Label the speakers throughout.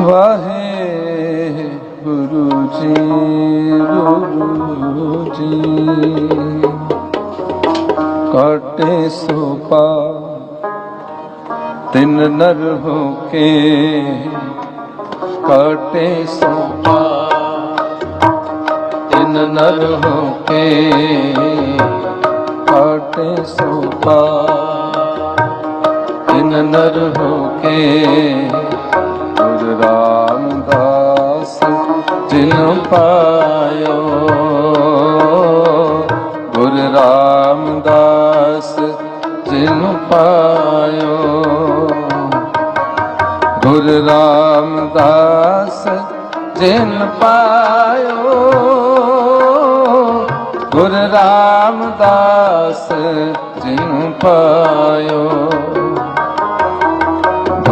Speaker 1: ਵਾਹਿਗੁਰੂ ਜੀ ਗੁਰੂ ਜੀ। ਕਟੇ ਸੋ ਤਿੰਨ ਨਰ ਹੋ ਕੇ। ਕਟੇ ਸੋ ਪਾ ਤਿੰਨ ਨਰ ਹੋ ਕੇ। ਕਟੇ ਸੋ ਤਿੰਨ ਨਰ ਹੋ ਕੇ। ਰਾਮਦਾਸ ਜਿਨ ਪਾਇਓ ਗੁਰੂ ਰਾਮਦਾਸ ਜਿਨ ਪਾਇਓ ਗੁਰੂ ਰਾਮਦਾਸ ਜਿਨ ਪਾਇਓ ਗੁਰ ਰਾਮਦਾਸ ਜਿਨ ਪਾਇਓ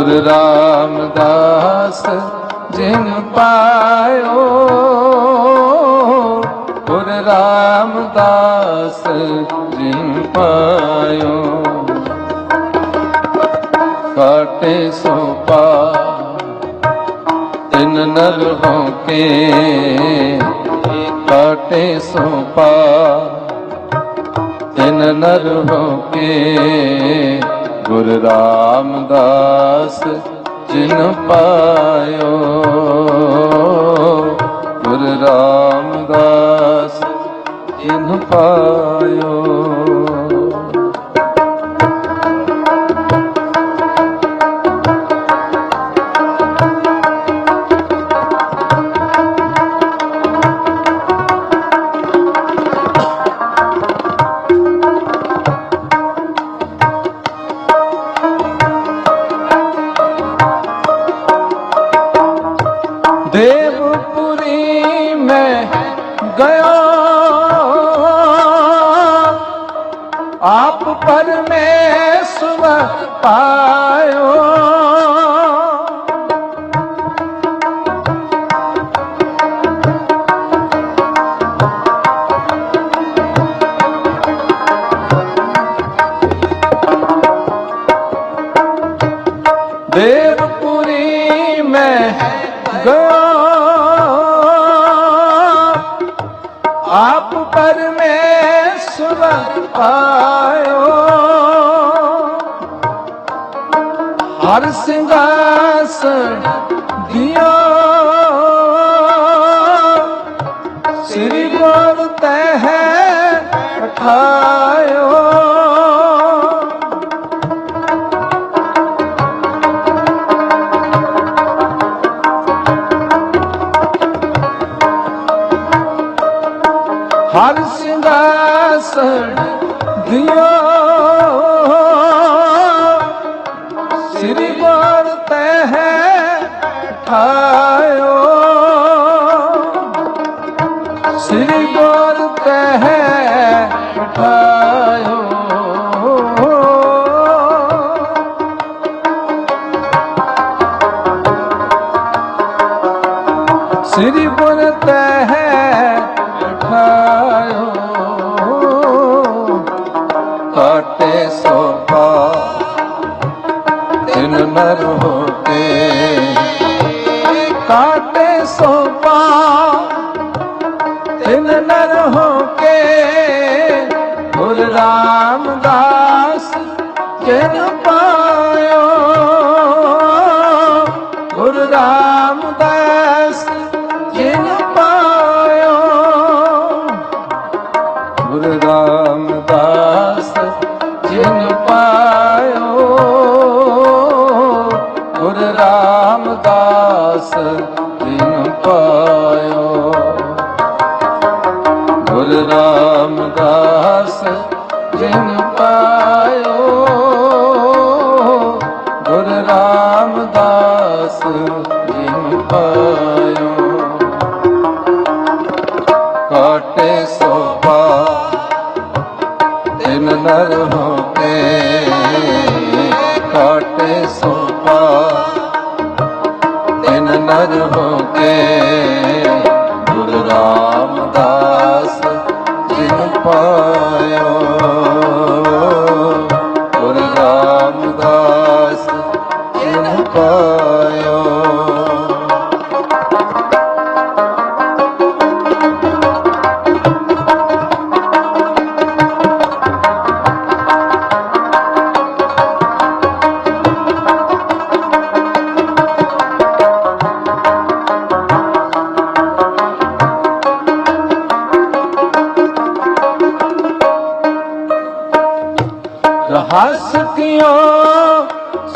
Speaker 1: ਗੁਰੂ ਰਾਮਦਾਸ, ਜਿਨ ਪਾਇਓ, ਗੁਰੂ ਰਾਮਦਾਸ, ਜਿਨ ਪਾਇਓ। ਕਾਟੇ ਸੋ ਪਾ ਤਿੰਨ ਨਰ ਹੋ ਕੇ ਕਾਟੇ ਸੋ ਪਾ ਤਿੰਨ ਨਰ ਹੋ ਕੇ ਗੁਰੂ ਰਾਮਦਾਸ ਜਿਨ ਪਾਇਓ। ਗੁਰੂ ਰਾਮਦਾਸ ਜਿਨ ਪਾਇਓ। आप परमेश्वर पायो देवपुरी में गया आप परमेश्वर पायो ਹਰ ਸਿੰਘਾਸਣ ਦਿਓ। ਸ੍ਰੀ ਗੁਰ ਤੈ ਹੈ ਠਾਇਓ। ਹਰ ਸਿੰਘਾਸਣ ਦਿਓ। ਕਾਟੇ ਸੋਪਾ ਤਿੰਨ ਨਰ ਹੋ ਰਾਮਦਾਸ ਜਿਨ ਪਾਇਓ। ਗੁਰੂ ਰਾਮਦਾਸ ਜਿਨ ਪਾਇਓ। ਗੁਰੂ ਰਾਮਦਾਸ ਜਿਨ ਪਾਇਓ। ਕਾਟੇ ਸੋਪਾ ਤਿੰਨ ਨਰ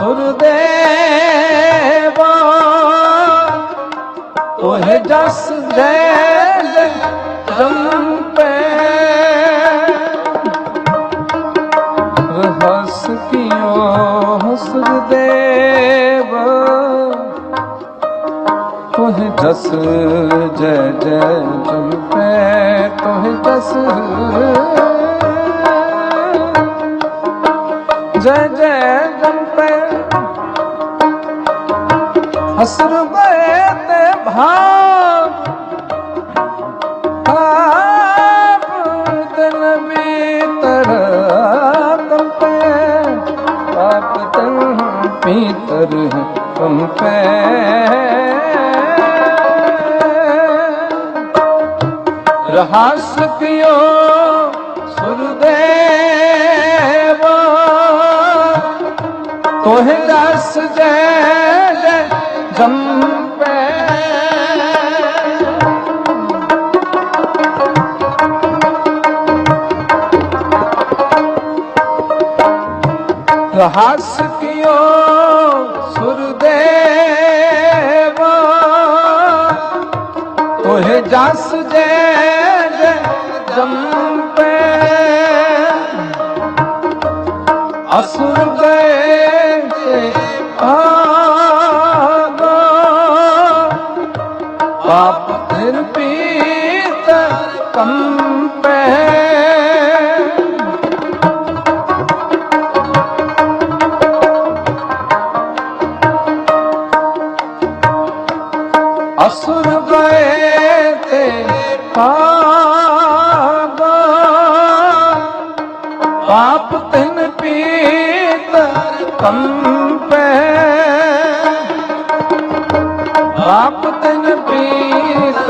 Speaker 1: ਸੁਰ ਦੇਵਾ ਤੋਹਿ ਜਸ ਦੇ ਰੰਪੇ ਰਹਸ ਕਿਓ ਹਸਰ ਦੇਵ ਤੋਹਿ ਜਸ ਜੈ ਜੈ ਜੰਪੇ ਤੋਹਿ ਜਸ ਅਸਰ ਗਏ ਤੇ ਭਾਵ ਆਪ ਦਿਨ ਭੀਤਰ ਕੰਪੇ ਆਪ ਦਿਨ ਭੀਤਰ ਕੰਪੇ ਰਹਸ ਕਿਓ ਸੁਰਦੇਵਾ? ਤੋਹਿ ਰਸ ਜੈ ਜੰਪੈ ਕਿਓ ਸੁਰਦੇਵਾ ਤੋਹਿ ਜਸ ਜੈ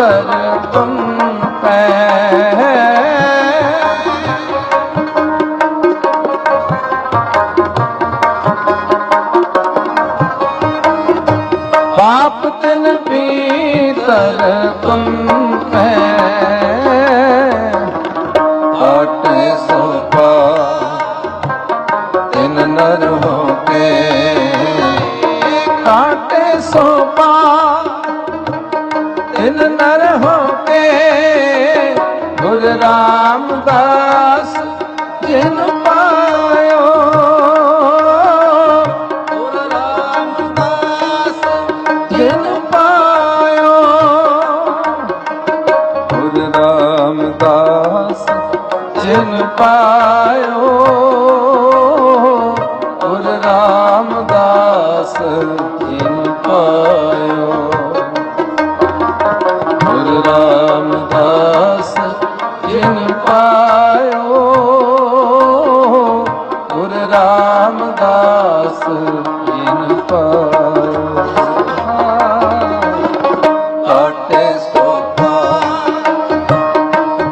Speaker 1: 对对。ਰਾਮਦਾਸ ਜਿਨ ਪਾਇਓ। ਗੁਰ ਰਾਮਦਾਸ ਜਿਨ ਪਾਇਓ। ਗੁਰ ਰਾਮਦਾਸ ਜਿਨ ਪਾਇਓ। ਸੋਪਾ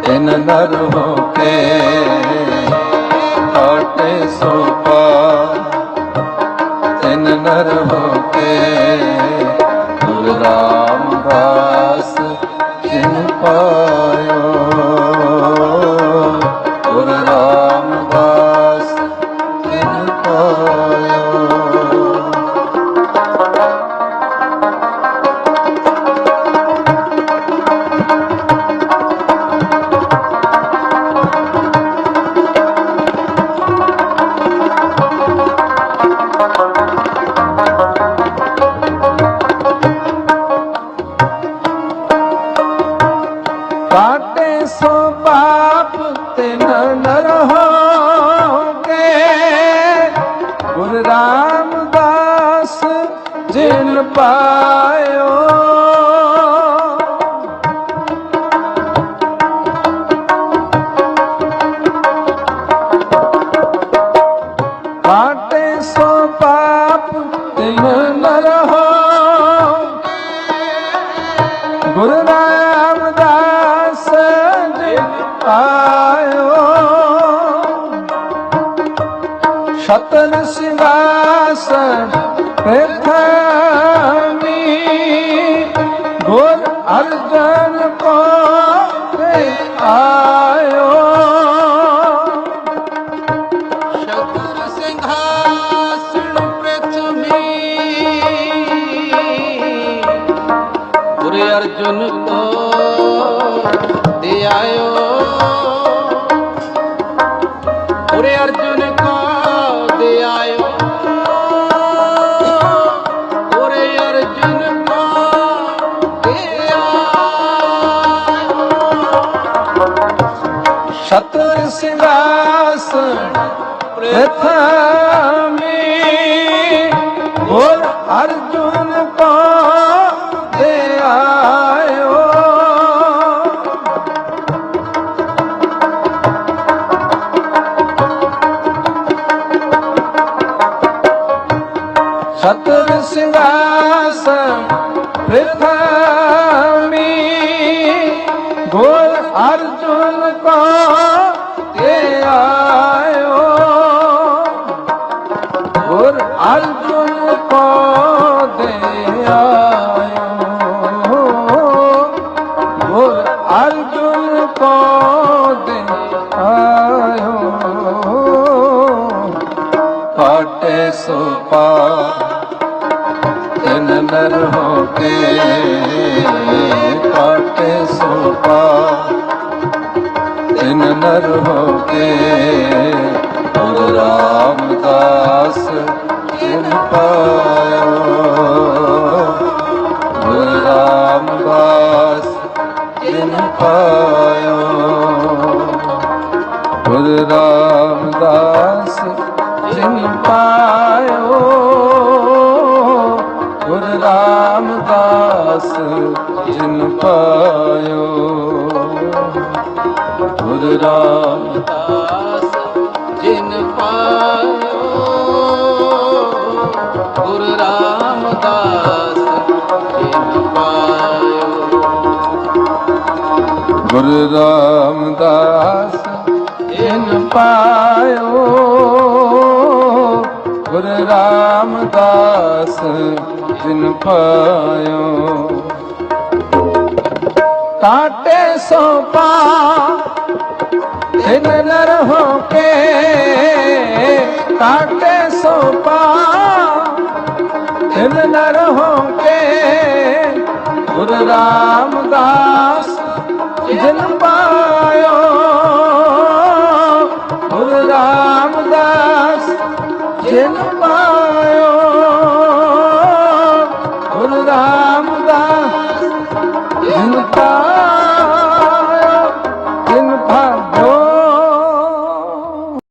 Speaker 1: ਤਿਨ ਨਰ ਹੋ ਕੇ ਕਾਟੇ ਸੋਪਾ ਤਿਨ ਨਰ ਹੋ ਕੇ ਗੁਰ ਰਾਮਦਾਸ ਜਿਨ ਪਾਇਓ ਪਾਇਓ। ਕਾਟੇ ਸੋ ਪਾਪ ਤਿਨ ਨਰ ਹੋ ਗੁਰੂ ਰਾਮਦਾਸ ਜੀ ਆਇਓ ਸ਼ਤਨ ਸਿੰਘਾਸਨ ਪ੍ਰਥਮੀ ਹਰ ਜਨ ਪਾਵੇ ਆਇਓ।
Speaker 2: ਸ਼ਤਰ
Speaker 1: ਸਿੰਘਾਸਣ ਪ੍ਰਥਮੀ ਗੁਰ ਅਰਜਨ ਕੋ ਸਿੰਘਾਸ ਪ੍ਰਥਮੀ। ਬੋਲ ਅਰਜੁਨ ਕੋ ਦੇ ਆਇਓ। ਸਤਰ ਸਿੰਘਾਸਨ ਪ੍ਰਥਮੀ। ਗੋਲ ਅਰਜੁਨ ਕੋ ਤਿਨ ਨਰ ਹੋ ਕੇ ਕਾਟੇ ਸੋ ਤਿਨ ਨਰ ਹੋ ਕੇ ਗੁਰੂ ਰਾਮਦਾਸ ਜਿਨ ਪਾਇਓ। ਗੁਰੂ ਰਾਮਦਾਸ ਜਿਨ ਪਾਇਓ। ਗੁਰੂ ਰਾਮਦਾਸ ਜਿਨ ਦਾਸ ਜਿਨ ਪਾਇਓ। ਗੁਰ ਰਾਮ ਦਾਸ ਜਿਨ ਪਾਇਓ। ਗੁਰ ਰਾਮ ਦਾਸ ਪਾਇਓ। ਗੁਰ ਰਾਮ ਦਾਸ ਜਿਨ ਪਾਇਓ। ਗੁਰ ਰਾਮ ਜਿਨ ਪਾਇਓ। ਕਾਟੇ ਸੋ ਪਾ ਤਿਨ ਨਰ ਹੋ ਕੇ। ਕਾਟੇ ਸੋ ਪਾ ਤਿਨ ਨਰ ਹੋ ਕੇ। ਗੁਰੂ ਰਾਮਦਾਸ ਜਿਨ ਪਾਇਓ।